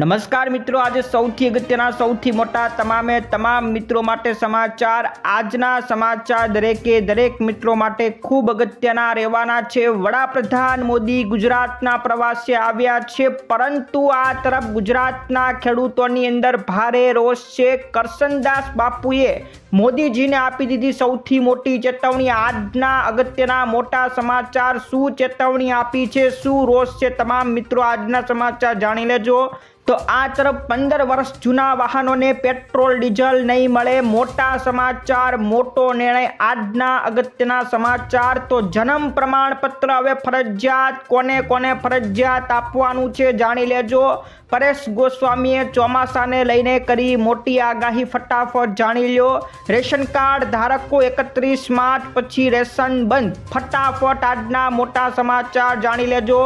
નમસ્કાર મિત્રો, આજે સૌથી અગત્યના, સૌથી મોટા, તમામે તમામ મિત્રો માટે સમાચાર. આજના સમાચાર દરેકે દરેક મિત્રો માટે ખૂબ અગત્યના રહેવાના છે. વડાપ્રધાન મોદી ગુજરાતના પ્રવાસે આવ્યા છે, પરંતુ આ તરફ ગુજરાતના ખેડૂતોની અંદર ભારે રોષ છે. કરસનદાસ બાપુએ મોદીજીને આપી દીધી સૌથી મોટી ચેતવણી. આજના અગત્યના મોટા સમાચાર શું ચેતવણી આપી છે? શું રોષ છે? તમામ મિત્રો આજના સમાચાર જાણી લેજો. તો આ તરફ પંદર વર્ષ જૂના વાહનોને પેટ્રોલ, ડીઝલ નહીં મળે. મોટા સમાચાર, મોટો નિર્ણય આજના અગત્યના સમાચાર. તો જન્મ પ્રમાણપત્ર હવે ફરજિયાત કોને કોને ફરજિયાત આપવાનું છે જાણી લેજો. પરેશ ગોસ્વામીએ ચોમાસાને લઈને કરી મોટી આગાહી ફટાફટ જાણી લ્યો. રેશન કાર્ડ ધારકો એકત્રીસ માર્ચ પછી રેશન બંધ. ફટાફટ આજના મોટા સમાચાર જાણી લેજો.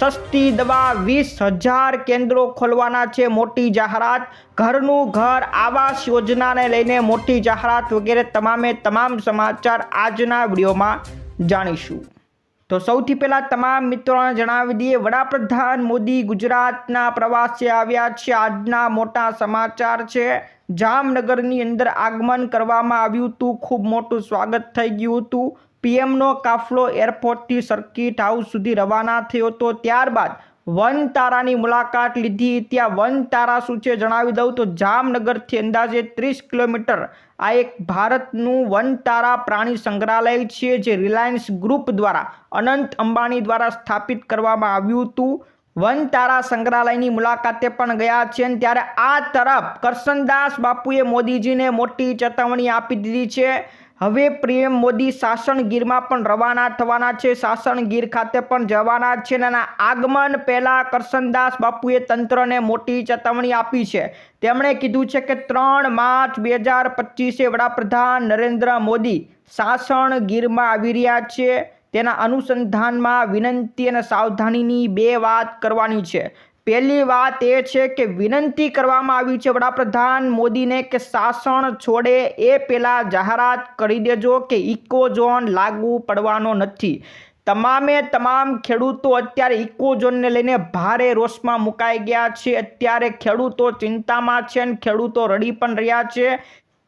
સસ્તી દવા વીસ હજાર કેન્દ્રો ખોલવાના છે મોટી જાહેરાત. ઘરનું ઘર આવાસ યોજનાને લઈને મોટી જાહેરાત વગેરે તમામે તમામ સમાચાર આજના વિડીયોમાં જાણીશું. તો સૌથી પહેલાં તમામ મિત્રોને જણાવી દઈએ, વડાપ્રધાન મોદી ગુજરાતના પ્રવાસે આવ્યા છે. આજના મોટા સમાચાર છે, જામનગરની અંદર આગમન કરવામાં આવ્યું હતું. ખૂબ મોટું સ્વાગત થઈ ગયું હતું. પીએમનો કાફલો એરપોર્ટથી સર્કિટ હાઉસ સુધી રવાના થયો હતો. ત્યારબાદ વન તારાની મુલાકાત લીધી. ત્યાં વન તારા શું છે જણાવી દઉં તો જામનગરથી અંદાજે ત્રીસ કિલોમીટર આ એક ભારતનું વનતારા પ્રાણી સંગ્રહાલય છે જે રિલાયન્સ ગ્રુપ દ્વારા અનંત અંબાણી દ્વારા સ્થાપિત કરવામાં આવ્યું હતું. વનતારા સંગ્રહાલયની મુલાકાતે પણ ગયા છે અને ત્યારે આ તરફ કરસનદાસ બાપુએ મોદીજીને મોટી ચેતવણી આપી દીધી છે. હવે પીએમ મોદી શાસન ગીરમાં પણ રવાના થવાના છે. શાસણ ગીર ખાતે પણ જવાના છે અને આગમન પહેલાં કરશનદાસ બાપુએ તંત્રને મોટી ચેતવણી આપી છે. તેમણે કીધું છે કે ત્રણ માર્ચ બે હજાર પચીસે વડાપ્રધાન નરેન્દ્ર મોદી શાસણ ગીરમાં આવી રહ્યા છે. તેના અનુસંધાનમાં વિનંતી અને સાવધાનીની બે વાત કરવાની છે. પહેલી વાત એ છે કે વિનંતી કરવામાં આવી છે વડાપ્રધાન મોદીને કે શાસન છોડે એ પહેલાં જાહેરાત કરી દેજો કે ઇકો ઝોન લાગુ પડવાનો નથી. તમામે તમામ ખેડૂતો અત્યારે ઇકો ઝોનને લઈને ભારે રોષમાં મુકાઈ ગયા છે. અત્યારે ખેડૂતો ચિંતામાં છે અને ખેડૂતો રડી પણ રહ્યા છે.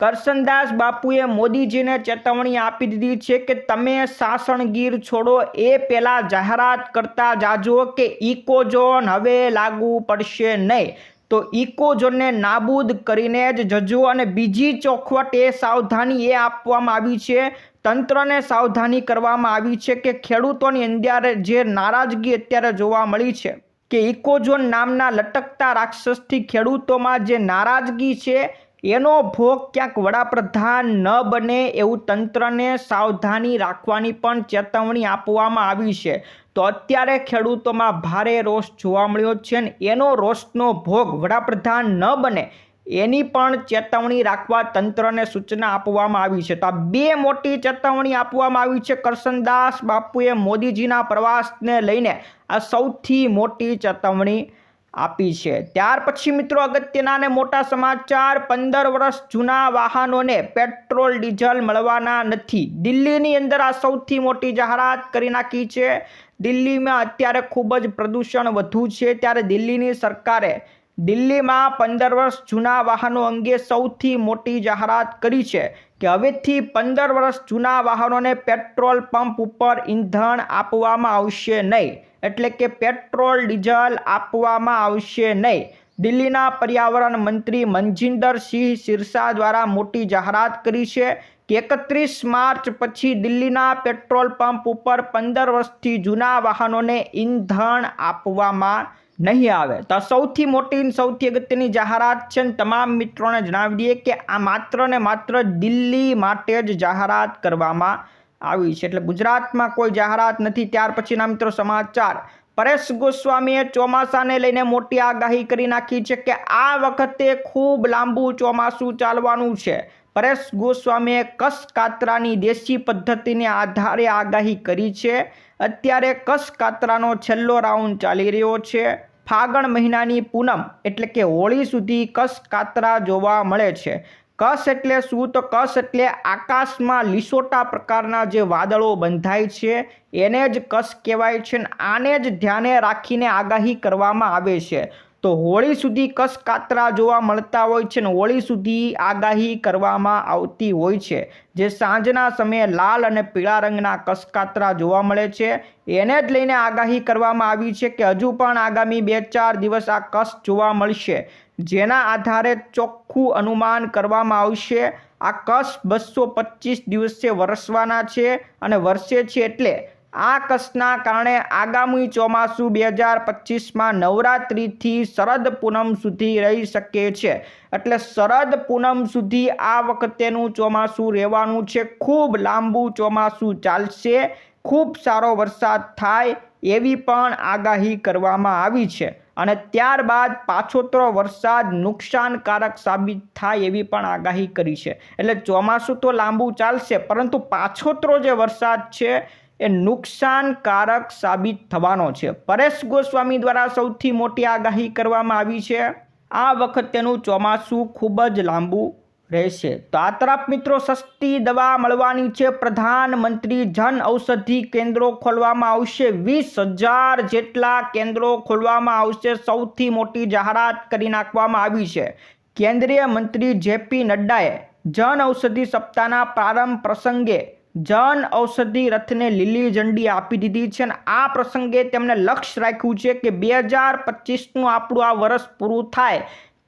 કરસનદાસ બાપુએ મોદીજીને ચેતવણી આપી દીધી છે કે તમે સાસણગીર છોડો. એ પહેલાં જાહેરાત કરતા જાજો કે ઇકો ઝોન હવે લાગુ પડશે નહીં. તો ઇકો ઝોનને નાબૂદ કરીને જ જજો અને બીજી ચોખવટ એ સાવધાની એ આપવામાં આવી છે. તંત્રને સાવધાની કરવામાં આવી છે કે ખેડૂતોની અંદર જે નારાજગી અત્યારે જોવા મળી છે કે ઇકોઝોન નામના લટકતા રાક્ષસથી ખેડૂતોમાં જે નારાજગી છે એનો ભોગ ક્યાંક વડાપ્રધાન ન બને એવું તંત્રને સાવધાની રાખવાની પણ ચેતવણી આપવામાં આવી છે. તો અત્યારે ખેડૂતોમાં ભારે રોષ જોવા મળ્યો છે અને એનો રોષનો ભોગ વડાપ્રધાન ન બને એની પણ ચેતવણી રાખવા તંત્રને સૂચના આપવામાં આવી છે. તો આ બે મોટી ચેતવણી આપવામાં આવી છે કરશનદાસ બાપુએ મોદીજીના પ્રવાસને લઈને. આ સૌથી મોટી ચેતવણી આપી છે. ત્યાર પછી મિત્રો અગત્યના અને મોટા સમાચાર, પંદર વર્ષ જૂના વાહનોને પેટ્રોલ, ડીઝલ મળવાના નથી. દિલ્હીની અંદર આ સૌથી મોટી જાહેરાત કરી નાખી છે. દિલ્હીમાં અત્યારે ખૂબ જ પ્રદૂષણ વધુ છે. ત્યારે દિલ્હીની સરકારે દિલ્હીમાં પંદર વર્ષ જૂના વાહનો અંગે સૌથી મોટી જાહેરાત કરી છે કે હવેથી પંદર વર્ષ જૂના વાહનોને પેટ્રોલ પંપ ઉપર ઈંધણ આપવામાં આવશે નહીં. એટલે કે પેટ્રોલ, ડીઝલ આપવામાં આવશે નહીં. દિલ્હીના પર્યાવરણ મંત્રી મનજિંદર સિંહ સિરસા દ્વારા મોટી જાહેરાત કરી છે કે એકત્રીસ માર્ચ પછી દિલ્હીના પેટ્રોલ પંપ ઉપર પંદર વર્ષથી જૂના વાહનોને ઈંધણ આપવામાં નહીં આવે. તો સૌથી મોટી સૌથી અગત્યની જાહેરાત છે ને તમામ મિત્રોને જણાવી દઈએ કે આ માત્ર ને માત્ર દિલ્હી માટે જ જાહેરાત કરવામાં આવી છે. એટલે ગુજરાતમાં કોઈ જાહેરાત નથી. ત્યાર પછીના મિત્રો સમાચાર. પરેશ ગોસ્વામીએ ચોમાસાને લઈને મોટી આગાહી કરી નાખી છે કે આ વખતે ખૂબ લાંબુ ચોમાસું ચાલવાનું છે. પરેશ ગોસ્વામીએ કસ કાતરાની દેશી પદ્ધતિને આધારે આગાહી કરી છે. અત્યારે કસ કાતરાનો છેલ્લો રાઉન્ડ ચાલી રહ્યો છે. ફાગણ મહિનાની પૂનમ એટલે કે હોળી સુધી કસ કાતરા જોવા મળે છે. કસ એટલે શું તો કસ એટલે આકાશમાં લીસોટા પ્રકારના જે વાદળો બંધાય છે, એને જ કસ કહેવાય છે અને આને જ ધ્યાને રાખીને આગાહી કરવામાં આવે છે. તો હોળી સુધી કસકાતરા જોવા મળતા હોય છે ને હોળી સુધી આગાહી કરવામાં આવતી હોય છે. જે સાંજના સમયે લાલ અને પીળા રંગના કસકાતરા જોવા મળે છે. એને જ લઈને આગાહી કરવામાં આવી છે કે હજુ પણ આગામી બે ચાર દિવસ આ કસ જોવા મળશે. જેના આધારે ચોખ્ખું અનુમાન કરવામાં આવશે. આ કસ બસો પચીસ દિવસે વરસવાના છે અને વરસે છે એટલે આ કસના કારણે આગામી ચોમાસું બે હજાર પચીસમાં નવરાત્રિથી શરદ પૂનમ સુધી રહી શકે છે. એટલે શરદ પૂનમ સુધી આ વખતેનું ચોમાસું રહેવાનું છે. ખૂબ લાંબુ ચોમાસું ચાલશે. ખૂબ સારો વરસાદ થાય એવી પણ આગાહી કરવામાં આવી છે. અને ત્યારબાદ પાછોતરો વરસાદ નુકસાનકારક સાબિત થાય એવી પણ આગાહી કરી છે. એટલે ચોમાસું તો લાંબુ ચાલશે, પરંતુ પાછોતરો જે વરસાદ છે એ નુકસાનકારક સાબિત થવાનો છે. પરેશ ગોસ્વામી દ્વારા સૌથી મોટી આગાહી કરવામાં આવી છે. આ વખતેનું ચોમાસું ખૂબ જ લાંબુ રહેશે. તો આ તરફ મિત્રો સસ્તી દવા મળવાની છે. પ્રધાનમંત્રી જન ઔષધિ કેન્દ્રો ખોલવામાં આવશે. વીસ હજાર જેટલા કેન્દ્રો ખોલવામાં આવશે. સૌથી મોટી જાહેરાત કરી નાખવામાં આવી છે. કેન્દ્રીય મંત્રી જેપી નડ્ડાએ જન ઔષધિ સપ્તાહના પ્રારંભ પ્રસંગે જન ઔષધિ રથને લીલી ઝંડી આપી દીધી છે અને આ પ્રસંગે તેમણે લક્ષ્ય રાખ્યું છે કે બે હજાર પચીસનું આપણું આ વર્ષ પૂરું થાય.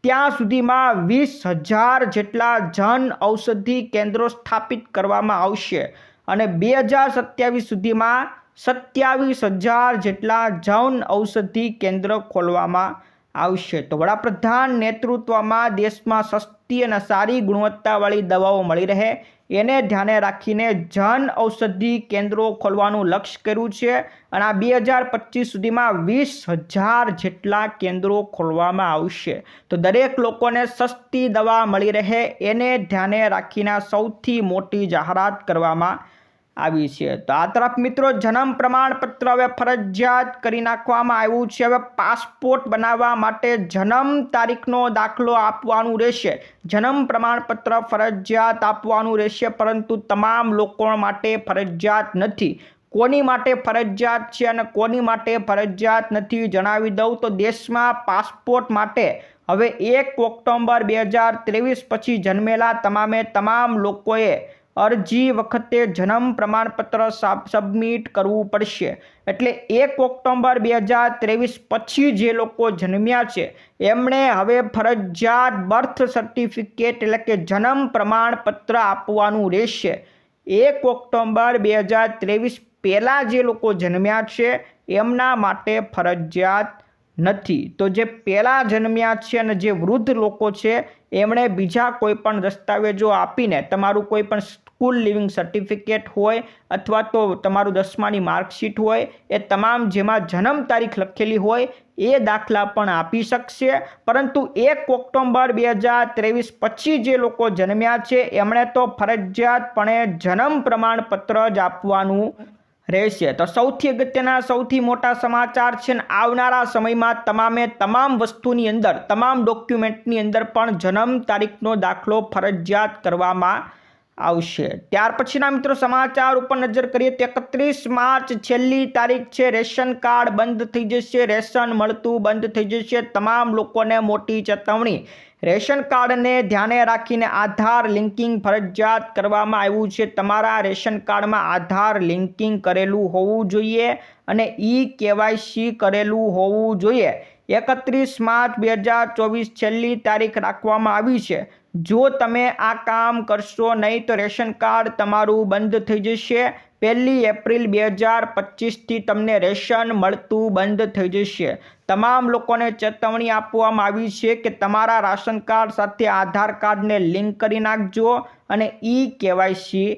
ત્યાં સુધીમાં વીસ હજાર જેટલા જન ઔષધિ કેન્દ્રો સ્થાપિત કરવામાં આવશે અને બે હજાર સત્યાવીસ સુધીમાં સત્યાવીસ હજાર જેટલા જન ઔષધિ કેન્દ્ર ખોલવામાં આવશે. તો વડાપ્રધાન નેતૃત્વમાં દેશમાં સસ્તી અને સારી ગુણવત્તાવાળી દવાઓ મળી રહે. એને ધ્યાને રાખીને જન ઔષધિ કેન્દ્રો ખોલવાનું લક્ષ્ય કર્યું છે અને આ બે હજાર પચીસ સુધીમાં વીસ હજાર જેટલા કેન્દ્રો ખોલવામાં આવશે. તો દરેક લોકોને સસ્તી દવા મળી રહે. એને ધ્યાને રાખીને સૌથી મોટી જાહેરાત કરવામાં આવી છે. તો આ તરફ મિત્રો જન્મ પ્રમાણપત્ર હવે ફરજિયાત કરી નાખવામાં આવ્યું છે. હવે પાસપોર્ટ બનાવવા માટે જન્મ તારીખનો દાખલો આપવાનું રહેશે. જન્મ પ્રમાણપત્ર ફરજિયાત આપવાનું રહેશે, પરંતુ તમામ લોકો માટે ફરજિયાત નથી. કોની માટે ફરજિયાત છે અને કોની માટે ફરજિયાત નથી જણાવી દઉં. તો દેશમાં પાસપોર્ટ માટે હવે એક ઓક્ટોબર બે હજાર ત્રેવીસ પછી જન્મેલા તમામે તમામ લોકોએ અરજી વખતે જન્મ પ્રમાણપત્ર સબમિટ કરવું પડશે. એટલે એક ઓક્ટોબર બે હજાર ત્રેવીસ પછી જે લોકો જન્મ્યા છે, એમણે હવે ફરજિયાત બર્થ સર્ટિફિકેટ એટલે કે જન્મ પ્રમાણપત્ર આપવાનું રહેશે. એક ઓક્ટોબર બે હજાર ત્રેવીસ પહેલાં જે લોકો જન્મ્યા છે, એમના માટે ફરજિયાત નથી. તો જે પહેલાં જન્મ્યા છે અને જે વૃદ્ધ લોકો છે, એમણે બીજા કોઈપણ દસ્તાવેજો આપીને તમારું કોઈપણ સ્કૂલ લિવિંગ સર્ટિફિકેટ હોય અથવા તો તમારું દસમાની માર્કશીટ હોય, એ તમામ જેમાં જન્મ તારીખ લખેલી હોય, એ દાખલા પણ આપી શકશે. પરંતુ એક ઓક્ટોબર બે હજાર ત્રેવીસ પછી જે લોકો જન્મ્યા છે, એમણે તો ફરજિયાતપણે જન્મ પ્રમાણપત્ર જ આપવાનું રહેશે. તો સૌથી અગત્યના, સૌથી મોટા સમાચાર છે ને, આવનારા સમયમાં તમામે તમામ વસ્તુની અંદર, તમામ ડોક્યુમેન્ટની અંદર પણ જન્મ તારીખનો દાખલો ફરજિયાત કરવામાં આવશે. ત્યાર પછીના મિત્રો સમાચાર ઉપર નજર કરીએ તો એકત્રીસ માર્ચ છેલ્લી તારીખ છે. રેશન કાર્ડ બંધ થઈ જશે, રેશન મળતું બંધ થઈ જશે. તમામ લોકોને મોટી ચેતવણી રેશન કાર્ડને ધ્યાને રાખીને આધાર લિંકિંગ ફરજિયાત કરવામાં આવ્યું છે. તમારા રેશન કાર્ડમાં આધાર લિંકિંગ કરેલું હોવું જોઈએ અને ઈ કેવાયસી કરેલું હોવું જોઈએ. એકત્રીસ માર્ચ બે હજાર ચોવીસ છેલ્લી તારીખ રાખવામાં આવી છે. જો તમે આ કામ કરશો નહીં તો રેશન કાર્ડ તમારું બંધ થઈ જશે. પહેલી એપ્રિલ બે હજાર પચીસથી તમને રેશન મળતું બંધ થઈ જશે. તમામ લોકોને ચેતવણી આપવામાં આવી છે કે તમારા રાશન કાર્ડ સાથે આધાર કાર્ડને લિંક કરી નાખજો અને ઈ કેવાયસી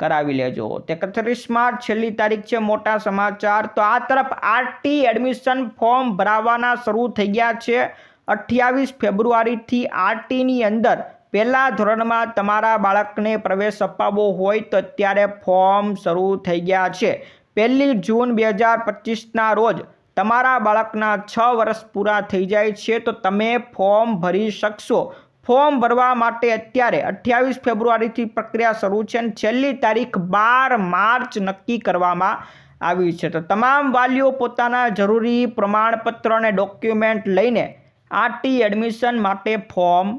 કરાવી લેજો. એકત્રીસ માર્ચ છેલ્લી તારીખ છે, મોટા સમાચાર. તો આ તરફ આરટી એડમિશન ફોર્મ ભરાવાના શરૂ થઈ ગયા છે. અઠ્યાવીસ ફેબ્રુઆરીથી આરટીની અંદર પહેલા ધોરણમાં તમારા બાળકને પ્રવેશ અપાવવો હોય તો અત્યારે ફોર્મ શરૂ થઈ ગયા છે. પહેલી જૂન બે હજાર પચીસના રોજ તમારા બાળકના છ વર્ષ પૂરા થઈ જાય છે, તો તમે ફોર્મ ભરી શકશો. ફોર્મ ભરવા માટે અત્યારે અઠ્યાવીસ ફેબ્રુઆરીથી પ્રક્રિયા શરૂ છે અને છેલ્લી તારીખ બાર માર્ચ નક્કી કરવામાં આવી છે. તો તમામ વાલીઓ પોતાના જરૂરી પ્રમાણપત્ર અને ડોક્યુમેન્ટ લઈને આરટી એડમિશન માટે ફોર્મ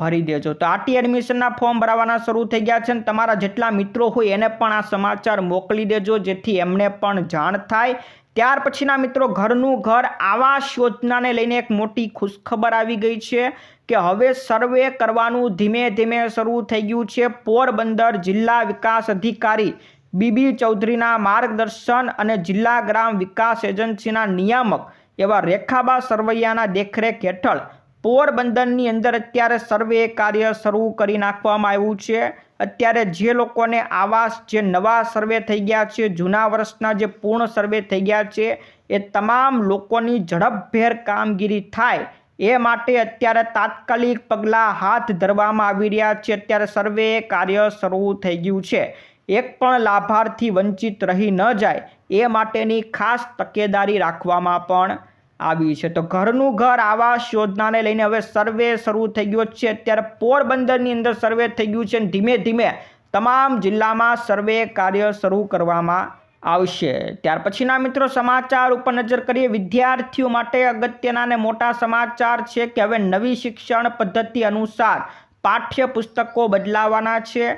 ભરી દેજો. તો આરટી એડમિશનના ફોર્મ ભરાવાના શરૂ થઈ ગયા છે અને તમારા જેટલા મિત્રો હોય એને પણ આ સમાચાર મોકલી દેજો, જેથી એમને પણ જાણ થાય. ત્યાર પછીના મિત્રો, ઘરનું ઘર આવાસ યોજનાને લઈને એક મોટી ખુશખબર આવી ગઈ છે કે હવે સર્વે કરવાનું ધીમે ધીમે શરૂ થઈ ગયું છે. પોરબંદર જિલ્લા વિકાસ અધિકારી બીબી ચૌધરીના માર્ગદર્શન અને જિલ્લા ગ્રામ વિકાસ એજન્સીના નિયામક એવા રેખાબા સરવૈયાના દેખરેખ હેઠળ પોરબંદરની અંદર અત્યારે સર્વે કાર્ય શરૂ કરી નાખવામાં આવ્યું છે. અત્યારે જે લોકોને આવાસ, જે નવા સર્વે થઈ ગયા છે, જૂના વર્ષના જે પૂર્ણ સર્વે થઈ ગયા છે, એ તમામ લોકોની ઝડપભેર કામગીરી થાય એ માટે અત્યારે તાત્કાલિક પગલાં હાથ ધરવામાં આવી રહ્યા છે. અત્યારે સર્વે કાર્ય શરૂ થઈ ગયું છે. એક પણ લાભાર્થી વંચિત રહી ન જાય એ માટેની ખાસ તકેદારી રાખવામાં પણ આવી છે. તો ઘરનું ઘર આવાસ યોજનાને લઈને હવે સર્વે શરૂ થઈ ગયો છે. અત્યારે પોરબંદરની અંદર સર્વે થઈ ગયું છે અને ધીમે ધીમે તમામ જિલ્લામાં સર્વે કાર્ય શરૂ કરવામાં આવશે. ત્યાર પછીના મિત્રો સમાચાર ઉપર નજર કરીએ. વિદ્યાર્થીઓ માટે અગત્યના અને મોટા સમાચાર છે કે હવે નવી શિક્ષણ પદ્ધતિ અનુસાર પાઠ્યપુસ્તકો બદલાવાના છે.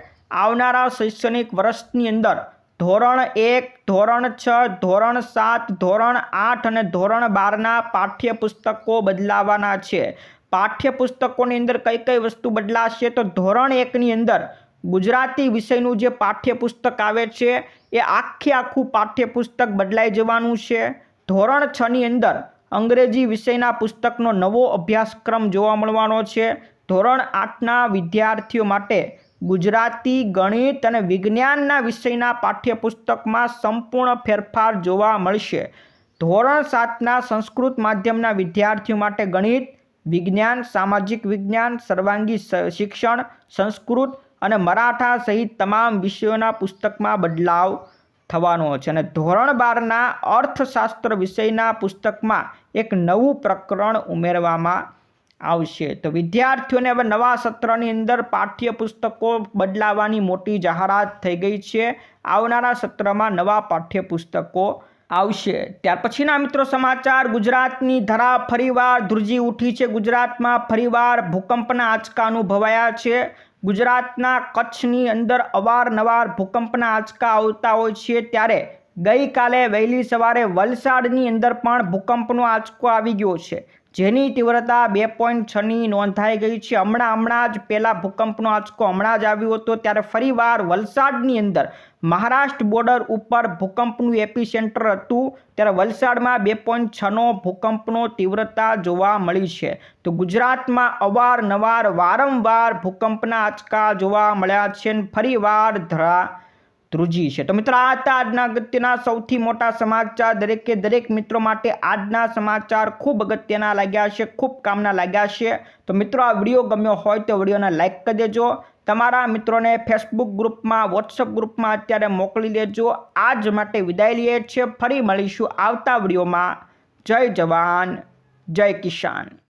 આવનારા શૈક્ષણિક વર્ષની અંદર ધોરણ એક, ધોરણ છ, ધોરણ સાત, ધોરણ આઠ અને ધોરણ બારના પાઠ્યપુસ્તકો બદલાવાના છે. પાઠ્યપુસ્તકોની અંદર કઈ કઈ વસ્તુ બદલાશે? તો ધોરણ એકની અંદર ગુજરાતી વિષયનું જે પાઠ્યપુસ્તક આવે છે, એ આખે આખું પાઠ્યપુસ્તક બદલાઈ જવાનું છે. ધોરણ છની અંદર અંગ્રેજી વિષયના પુસ્તકનો નવો અભ્યાસક્રમ જોવા મળવાનો છે. ધોરણ આઠના વિદ્યાર્થીઓ માટે ગુજરાતી ગણિત અને વિજ્ઞાનના વિષયના પાઠ્યપુસ્તકમાં સંપૂર્ણ ફેરફાર જોવા મળશે. ધોરણ સાતના સંસ્કૃત માધ્યમના વિદ્યાર્થીઓ માટે ગણિત, વિજ્ઞાન, સામાજિક વિજ્ઞાન, સર્વાંગી શિક્ષણ, સંસ્કૃત અને મરાઠા સહિત તમામ વિષયોના પુસ્તકમાં બદલાવ થવાનો છે અને ધોરણ બારના અર્થશાસ્ત્ર વિષયના પુસ્તકમાં એક નવું પ્રકરણ ઉમેરવામાં આવશે. તો વિદ્યાર્થીઓને હવે નવા સત્રની અંદર પાઠ્યપુસ્તકો બદલાવાની મોટી જાહેરાત થઈ ગઈ છે. આવનારા સત્રમાં નવા પાઠ્યપુસ્તકો આવશે. ત્યાર પછીના મિત્રો સમાચાર. ગુજરાતની ધરા ફરીવાર ધ્રુજી ઉઠી છે. ગુજરાતમાં ફરીવાર ભૂકંપના આંચકા અનુભવાયા છે. ગુજરાતના કચ્છની અંદર અવારનવાર ભૂકંપના આંચકા આવતા હોય છે. ત્યારે ગઈકાલે વહેલી સવારે વલસાડની અંદર પણ ભૂકંપનો આંચકો આવી ગયો છે. જેની તીવ્રતા બે પોઈન્ટ છની નોંધાઈ ગઈ છે. હમણાં હમણાં જ પહેલાં ભૂકંપનો આંચકો હમણાં જ આવ્યો હતો, ત્યારે ફરીવાર વલસાડની અંદર મહારાષ્ટ્ર બોર્ડર ઉપર ભૂકંપનું એપી સેન્ટર હતું, ત્યારે વલસાડમાં બે પોઈન્ટ છનો ભૂકંપનો તીવ્રતા જોવા મળી છે. તો ગુજરાતમાં અવારનવાર વારંવાર ભૂકંપના આંચકા જોવા મળ્યા છે ફરીવાર ધરા ધ્રુજી છે. તો મિત્રો, આ હતા આજના અગત્યના સૌથી મોટા સમાચાર. દરેકે દરેક મિત્રો માટે આજના સમાચાર ખૂબ અગત્યના લાગ્યા છે ખૂબ કામના લાગ્યા છે તો મિત્રો, આ વીડિયો ગમ્યો હોય તો વિડીયોને લાઇક કરી દેજો. તમારા મિત્રોને ફેસબુક ગ્રુપમાં વોટ્સઅપ ગ્રુપમાં અત્યારે મોકલી દેજો. આજ માટે વિદાય લઈએ છીએ. ફરી મળીશું આવતા વિડીયોમાં. જય જવાન, જય કિસાન.